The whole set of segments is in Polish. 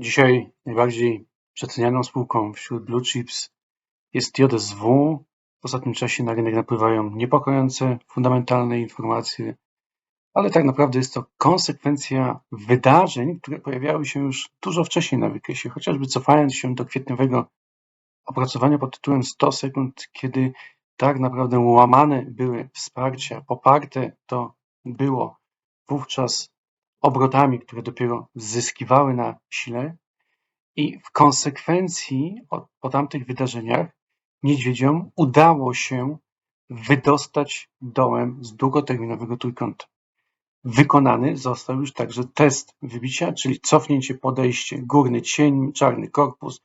Dzisiaj najbardziej przecenianą spółką wśród blue chips jest JSW. W ostatnim czasie na rynek napływają niepokojące, fundamentalne informacje, ale tak naprawdę jest to konsekwencja wydarzeń, które pojawiały się już dużo wcześniej na wykresie, chociażby cofając się do kwietniowego opracowania pod tytułem 100 sekund, kiedy tak naprawdę łamane były wsparcia, poparte to było wówczas obrotami, które dopiero zyskiwały na sile i w konsekwencji po tamtych wydarzeniach niedźwiedziom udało się wydostać dołem z długoterminowego trójkąta. Wykonany został już także test wybicia, czyli cofnięcie, podejście, górny cień, czarny korpus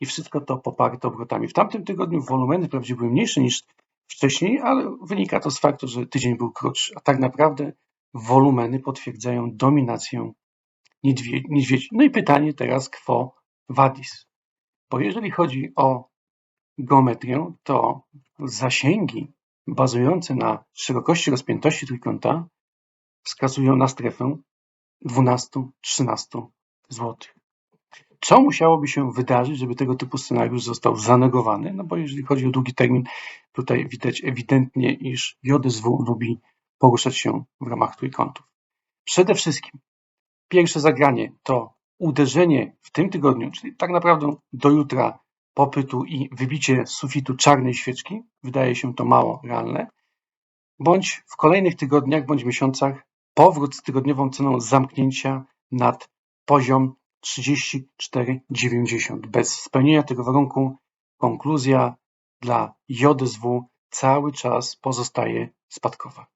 i wszystko to poparte obrotami. W tamtym tygodniu wolumeny wprawdzie były mniejsze niż wcześniej, ale wynika to z faktu, że tydzień był krótszy, a tak naprawdę wolumeny potwierdzają dominację niedźwiedzi. No i pytanie teraz quo vadis? Bo jeżeli chodzi o geometrię, to zasięgi bazujące na szerokości rozpiętości trójkąta wskazują na strefę 12-13 zł. Co musiałoby się wydarzyć, żeby tego typu scenariusz został zanegowany? No bo jeżeli chodzi o długi termin, tutaj widać ewidentnie, iż JSW lubi poruszać się w ramach trójkątów. Przede wszystkim pierwsze zagranie to uderzenie w tym tygodniu, czyli tak naprawdę do jutra popytu i wybicie sufitu czarnej świeczki, wydaje się to mało realne, bądź w kolejnych tygodniach bądź miesiącach powrót z tygodniową ceną zamknięcia nad poziom 34,90. Bez spełnienia tego warunku konkluzja dla JSW cały czas pozostaje spadkowa.